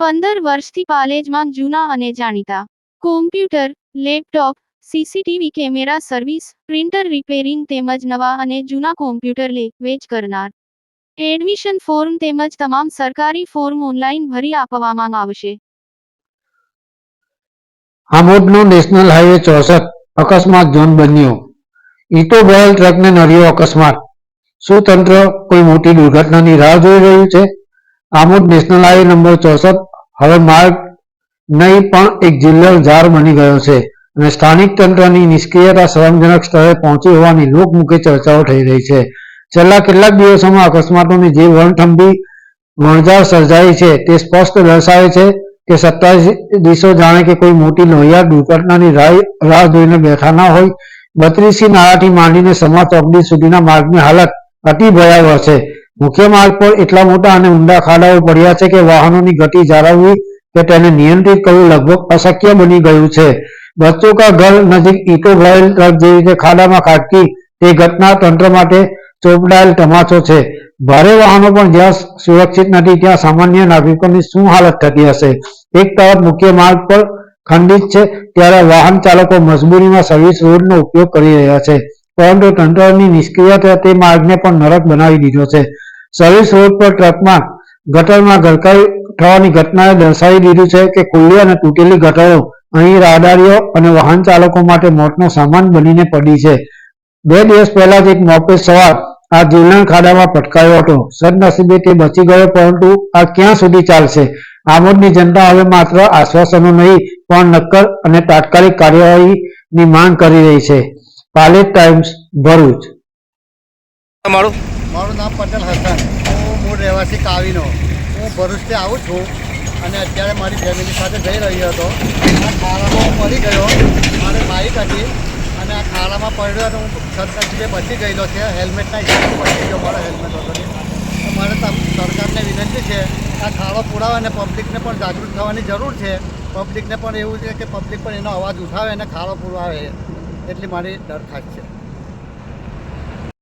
પંદર વર્ષથી પાલેજમાં જૂના અને જાણીતા. Computer laptop CCTV camera service printer repairing તેમજ નવા અને જૂના કોમ્પ્યુટર લે, વેચ કરનાર. એડમિશન ફોર્મ તેમજ તમામ સરકારી ફોર્મ ઓનલાઈન ભરી આપવામાં આવશે. આમોદનો નેશનલ હાઈવે ચોસઠ, અકસ્માત ઝોન બન્યો. ઈટો ભરેલ ટ્રકને નર્યો અકસ્માત. શું તંત્ર કોઈ મોટી દુર્ઘટનાની રાહ જોઈ રહ્યું છે? આમોદ નેશનલ હાઈવે નંબર ચોસઠ. હવે માર્ગ નહીં, પણ એક જિલ્લો ઝાર બની ગયો છે અને સ્થાનિક તંત્રની નિષ્ક્રિયતા શરમજનક સ્તરે પહોંચી હોવાની લોકમુખે ચર્ચાઓ થઈ રહી છે. છેલ્લા કેટલાક દિવસોમાં અકસ્માતોની જે વણથંભી વણઝાર સર્જાઈ છે. તે સ્પષ્ટ દર્શાવે છે કે સત્તાધીશો જાણે કે કોઈ મોટી લોહિયાર દુર્ઘટનાની રાહ જોઈને બેઠા ના હોય. બત્રીસી નાળાથી માંડીને સમા ચોકડી સુધીના માર્ગની હાલત અતિ ભયાવહ છે. મુખ્ય માર્ગ પર એટલા મોટા અને ઊંડા ખાડાઓ પડ્યા છે કે વાહનોની ગતિ જાળવવી કે તેને નિયંત્રિત કરવું લગભગ અશક્ય બની ગયું છે. બચ્ચો કા ઘર નજીક ઈટો ભરાયેલ ટ્રક જેવી રીતે ખાડામાં ખાટકી તે ઘટના તંત્ર માટે ચોપડાયેલ તમાચો છે. ભારે વાહનો પણ જ્યાં સુરક્ષિત નથી ત્યાં સામાન્ય નાગરિકોની શું હાલત થતી હશે? એક તરફ મુખ્ય માર્ગ પર ખંડિત છે, ત્યારે વાહન ચાલકો મજબૂરીમાં સર્વિસ રોડનો ઉપયોગ કરી રહ્યા છે. પરંતુ તંત્રની નિષ્ક્રિયતા તે માર્ગને પણ નરક બનાવી દીધો છે. સર્વિસ રોડ પર ટ્રકમાં ગટરમાં ગરકાઈ થવાની ઘટનાએ દર્શાવી દીધું છે કે ખુલ્લી અને તૂટેલી ગટરો અહીં રાહદારીઓ અને વાહન ચાલકો માટે મોતનો સામાન બનીને પડી છે. બે દિવસ પહેલા જ એક મોપેડ સવાર આ જીવલેણ ખાડામાં પટકાયો હતો. સદનસીબે તે બચી ગયો, પરંતુ આ ક્યાં સુધી ચાલશે? આમોદની જનતા હવે માત્ર આશ્વાસનો નહીં, પણ નક્કર અને તાત્કાલિક કાર્યવાહીની માંગ કરી રહી છે. પાલેટ ટાઈમ્સ, ભરૂચ. મારું નામ પટેલ હસન. હું મૂળ રહેવાસી કાવીનો. હું ભરૂચથી આવું છું અને અત્યારે મારી ફેમિલી સાથે જઈ રહ્યો હતો. આ ખાડામાં હું પડી ગયો. મારી બાઇક હતી અને આ ખાડામાં પડ્યો તો હું સદનસીબે બચી ગયેલો છે. હેલ્મેટના હિસાબે બચી ગયો મારો હેલ્મેટ હતો મારે સરકારને વિનંતી છે આ ખાડો પુરાવે અને પબ્લિકને પણ જાગૃત થવાની જરૂર છે. પબ્લિકને પણ એવું છે કે પબ્લિક પણ એનો અવાજ ઉઠાવે અને ખાડો પુરાવે. એટલી મારી દરખાસ્ત છે.